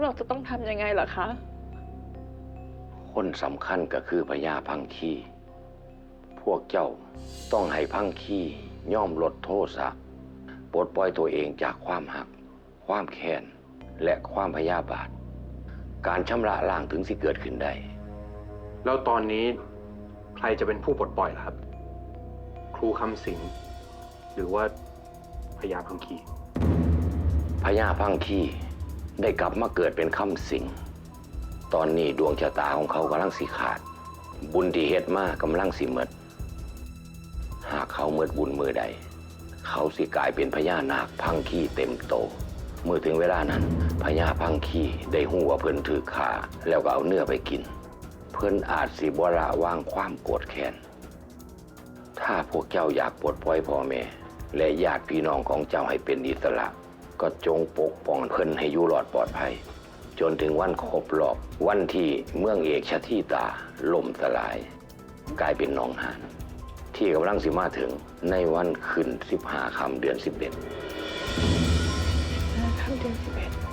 แล้วเราจะต้องทำยังไงล่ะคะ คนสำคัญก็คือพญาพังคีพวกเจ้าต้องให้พังคีย่อมลดโทษะปลดปล่อยตัวเองจากความหัก ความแค้น และความพยาบาท การชำระล้างถึงสิเกิดขึ้นได้ แล้วตอนนี้ใครจะเป็นผู้ปลดปล่อยล่ะครับ ครูคำสิงห์หรือว่าพญาพังคีพญาพังคี ได้กลับมาเกิดเป็นคำสิง ตอนนี้ดวงชะตาของเขากำลังสิขาด บุญที่เฮ็ดมากำลังสิเมดหากเขาเมิดบุญมือใด เขาสิกลายเป็นพญานาคพังคีเต็มโต เมื่อถึงเวลานั้นพญาพังคีได้หูว่าเพิ่อนถือขาแล้วก็เอาเนื้อไปกิน เพิ่อนอาจสิบละว่างความโกรธแค้น ถ้าพวกเจ้าอยากปลดปล่อยพ่อแม่และญาติพี่น้องของเจ้าให้เป็นอิสระ ก็จงปกป้องเพิ่นให้อยู่รอดปลอดภัย จนถึงวันครบรอบ วันที่เมืองเอกชะทีตาล่มสลาย กลายเป็นหนองหานที่กำลังสิมาถึงในวันขึ้น15คำเดือน11คำเดือนสิบเอ็ด